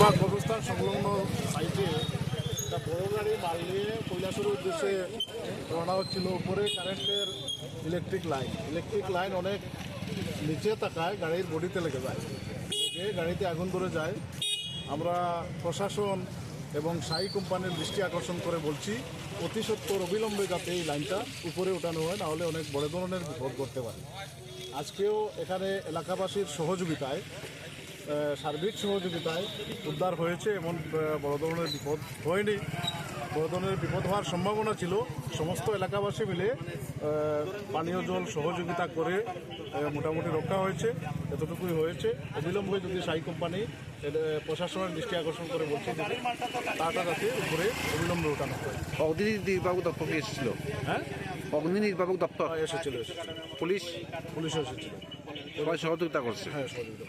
সংলগ্ন সাইটে একটা বড় গাড়ি মাল নিয়ে কৈলাসের উদ্দেশ্যে রওনা হচ্ছিল। উপরে কারেন্টের ইলেকট্রিক লাইন ইলেকট্রিক লাইন অনেক নিচে তাকায়, গাড়ির বডিতে লেগে যায়। লেগে গাড়িতে আগুন ধরে যায়। আমরা প্রশাসন এবং সাই কোম্পানির দৃষ্টি আকর্ষণ করে বলছি, অতি সত্বর অবিলম্বে যাতে এই লাইনটা উপরে ওঠানো হয়, নাহলে অনেক বড় ধরনের বিপদ করতে পারে। আজকেও এখানে এলাকাবাসীর সহযোগিতায় সার্বিক সহযোগিতায় উদ্ধার হয়েছে এমন বড় ধরনের বিপদ হয়নি। বড় ধরনের বিপদ হওয়ার সম্ভাবনা ছিল। সমস্ত এলাকাবাসী মিলে পানীয় জল সহযোগিতা করে মোটামুটি রক্ষা হয়েছে এতটুকুই হয়েছে। অবিলম্বে যদি সাই কোম্পানি প্রশাসনের দৃষ্টি আকর্ষণ করে বলছে যে তাটা যাতে উপরে অবিলম্বে ওঠানো হয়। অগ্নি নির্বাপক দপ্তর এসেছিল? হ্যাঁ? অগ্নি নির্বাপক দপ্তর? এসেছিল এসেছিল। পুলিশ? পুলিশও এসেছিল। সবাই সহযোগিতা করছে? হ্যাঁ সহযোগিতা।